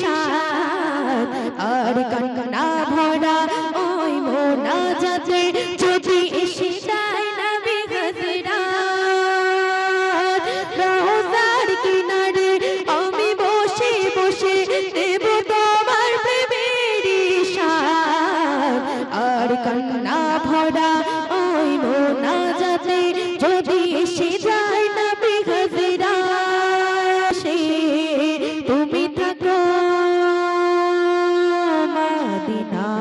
সাত। আর কান্না ভরা ওই মোনা যাতে যদি এসে যায় না রোজার কিনারে আমি বসে বসে দেব তোমার প্রেমের সাত আর কান্না ভরা ওই মোনা যাতে যদি এসে মদিনা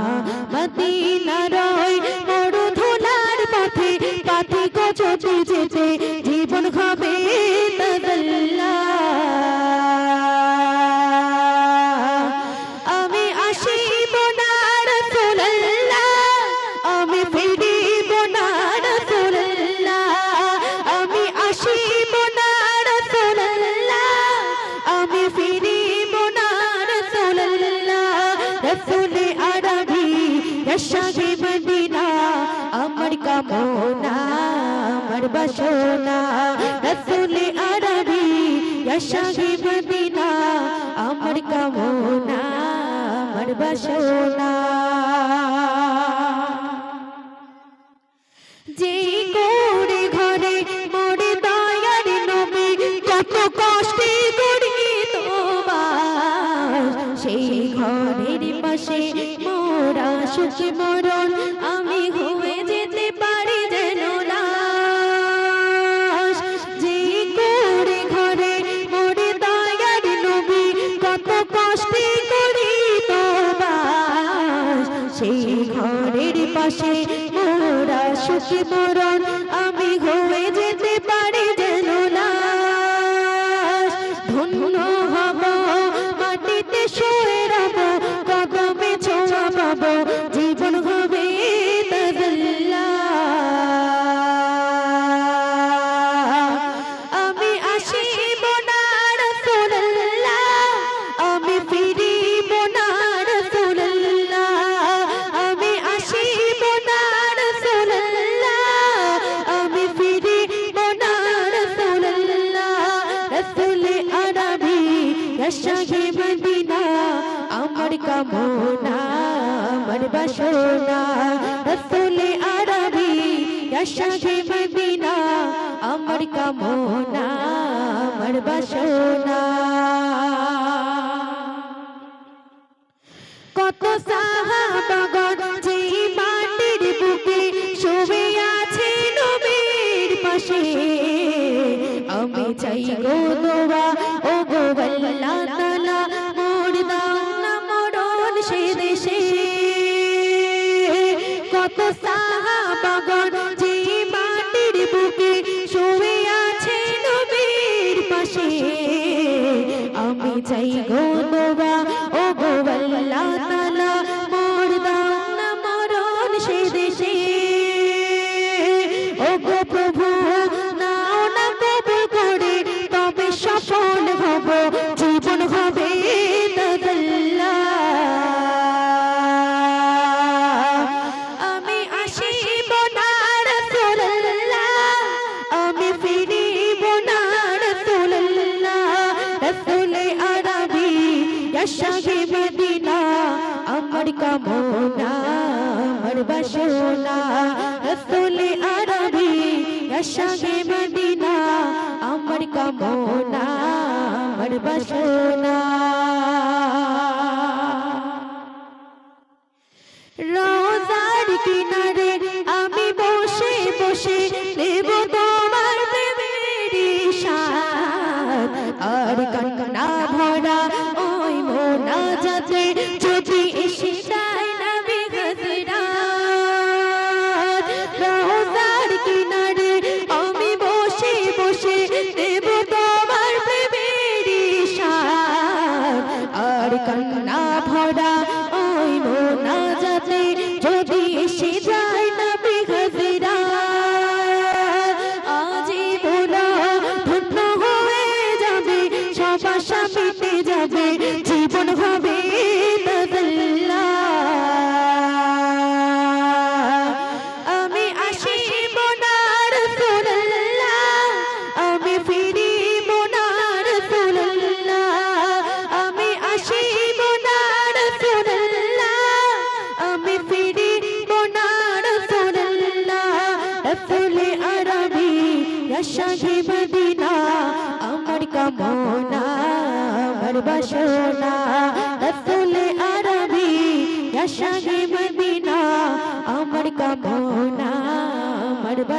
আরবি রশাগে মদিনা, আমার কামনা, আমার বাসনা। রাসূলে আরবি রশাগে মদিনা, আমার কামনা, আমার বাসনা। মরণ আমি হয়ে যেতে পারি যেন। যে ঘরে কত কষ্টে করি তোমার সেই ঘরের পাশে মোরা সুখী মরণ আমি হয়ে রশাগে মদিনা আমার কামনা আমার বাসনা রাসূলে আরবি রশাগে মদিনা আমার কামনা আমার বাসনা কত সাহাবাগণ যে মাটির বুকে শুয়ে আছে নবীর পাশে, আমি চাই গো দোয়া সাহাবাগণ যে মাটির বুকে শুয়ে আছে নবীর পাশে আমি চাই গো আমার বাসনা রাসূলে আরবি মদিনা, আমার কামনা, আমার বাসনা রোজার কিনারে আমি বসে বসে নেব তোমার প্রেমের আর কান্না ভরা, ওই মোনা যাতে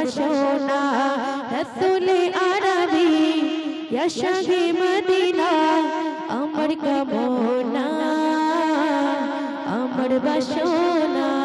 বাসনা রসুলে আরবি শাহে মদিনা আমার কামনা আমার বাসনা।